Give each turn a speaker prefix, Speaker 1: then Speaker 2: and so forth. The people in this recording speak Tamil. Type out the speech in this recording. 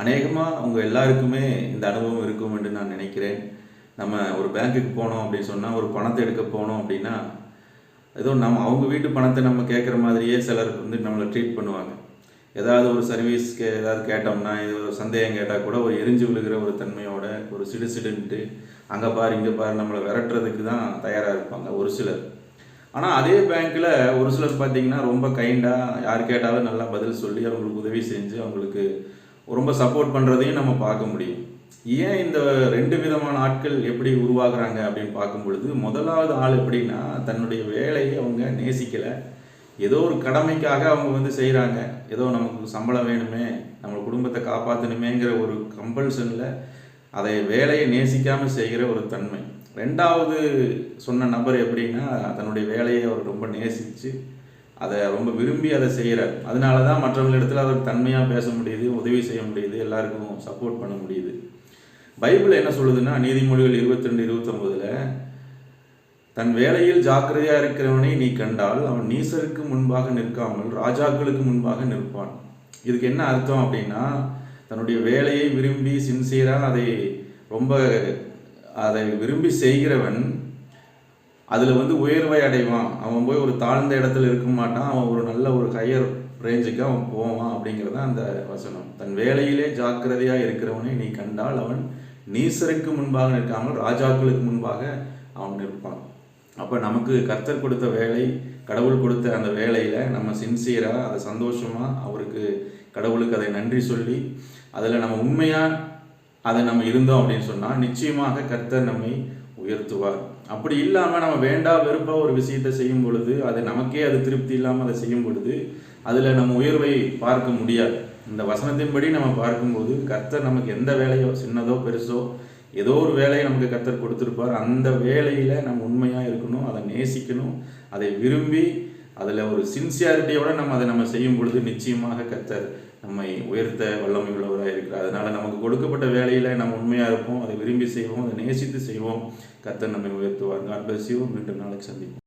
Speaker 1: அநேகமாக அவங்க எல்லாருக்குமே இந்த அனுபவம் இருக்கும் என்று நான் நினைக்கிறேன். நம்ம ஒரு பேங்க்குக்கு போனோம் அப்படின்னு சொன்னால் ஒரு பணத்தை எடுக்க போனோம் அப்படின்னா ஏதோ நம்ம அவங்க வீட்டு பணத்தை நம்ம கேட்குற மாதிரியே சிலர் வந்து நம்மளை ட்ரீட் பண்ணுவாங்க. ஏதாவது ஒரு சர்வீஸ்க்கு ஏதாவது கேட்டோம்னா இது ஒரு சந்தேகம் கேட்டால் கூட ஒரு எரிஞ்சு விழுகிற ஒரு தன்மையோட ஒரு சிடு சிடுன்ட்டு அங்கே பாரு இங்கே பாரு நம்மளை விரட்டுறதுக்கு தான் தயாராக இருப்பாங்க ஒரு சிலர். ஆனால் அதே பேங்க்கில் ஒரு சிலர் பார்த்தீங்கன்னா ரொம்ப கைண்டாக யார் கேட்டாலும் நல்லா பதில் சொல்லி அவங்களுக்கு உதவி செஞ்சு அவங்களுக்கு ரொம்ப சப்போர்ட் பண்ணுறதையும் நம்ம பார்க்க முடியும். ஏன் இந்த ரெண்டு விதமான ஆட்கள் எப்படி உருவாகுறாங்க அப்படின்னு பார்க்கும் பொழுது முதலாவது ஆள் எப்படின்னா தன்னுடைய வேலையை அவங்க நேசிக்கலை. ஏதோ ஒரு கடமைக்காக அவங்க வந்து செய்கிறாங்க ஏதோ நமக்கு சம்பளம் வேணுமே நம்ம குடும்பத்தை காப்பாற்றணுமேங்கிற ஒரு கம்பல்ஷனில் அதை வேலையை நேசிக்காமல் செய்கிற ஒரு தன்மை. ரெண்டாவது சொன்ன நபர் எப்படின்னா தன்னுடைய வேலையை அவர் ரொம்ப நேசித்து அதை ரொம்ப விரும்பி அதை செய்கிறார். அதனால தான் மற்றவங்களிடத்தில் அவர் தன்மையாக பேச முடியுது உதவி செய்ய முடியுது எல்லாருக்கும் சப்போர்ட் பண்ண முடியுது. பைபிள் என்ன சொல்லுதுன்னா நீதிமொழிகள் இருபத்தி ரெண்டு இருபத்தொம்போதில் தன் வேலையில் ஜாக்கிரதையாக இருக்கிறவனை நீ கண்டால் அவன் நீசருக்கு முன்பாக நிற்காமல் ராஜாக்களுக்கு முன்பாக நிற்பான். இதுக்கு என்ன அர்த்தம் அப்படின்னா தன்னுடைய வேலையை விரும்பி சின்சியராக அதை ரொம்ப அதை விரும்பி செய்கிறவன் அதில் வந்து உயர்வை அடைவான். அவன் போய் ஒரு தாழ்ந்த இடத்துல இருக்க மாட்டான். அவன் ஒரு நல்ல ஒரு ஹையர் ரேஞ்சுக்கு அவன் போவான் அப்படிங்கிறது தான் அந்த வசனம். தன் வேலையிலே ஜாக்கிரதையாக இருக்கிறவனை நீ கண்டால் அவன் நீசருக்கு முன்பாக நிற்காமல் ராஜாக்களுக்கு முன்பாக அவன் நிற்பான். அப்போ நமக்கு கர்த்தர் கொடுத்த வேலை கடவுள் கொடுத்த அந்த வேலையில் நம்ம சின்சியராக அதை சந்தோஷமாக அவருக்கு கடவுளுக்கு அதை நன்றி சொல்லி அதில் நம்ம உண்மையாக அதை நம்ம இருந்தோம் அப்படின்னு சொன்னால் நிச்சயமாக கர்த்தர் நம்மை உயர்த்துவார். அப்படி இல்லாமல் நம்ம வேண்டா வெறுப்பாக ஒரு விஷயத்தை செய்யும் பொழுது அது நமக்கே அது திருப்தி இல்லாமல் அதை செய்யும் பொழுது அதில் நம்ம உயர்வை பார்க்க முடியாது. இந்த வசனத்தின்படி நம்ம பார்க்கும்போது கர்த்தர் நமக்கு எந்த வேலையோ சின்னதோ பெருசோ ஏதோ ஒரு வேலையை நமக்கு கர்த்தர் கொடுத்துருப்பார். அந்த வேலையில் நம்ம உண்மையாக இருக்கணும் அதை நேசிக்கணும் அதை விரும்பி அதில் ஒரு சின்சியாரிட்டியோடு நம்ம அதை நம்ம செய்யும் பொழுது நிச்சயமாக கர்த்தர் நம்மை உயர்த்த வல்லமை உள்ளவராக இருக்கிறார். அதனால் நமக்கு கொடுக்கப்பட்ட வேலையில் நம்ம உண்மையாக இருப்போம் அதை விரும்பி செய்வோம் அதை நேசித்து செய்வோம். கர்த்தர் நம்மை உயர்த்துவார். காட் பிளஸ் மீண்டும் நாளைக்கு சந்திப்போம்.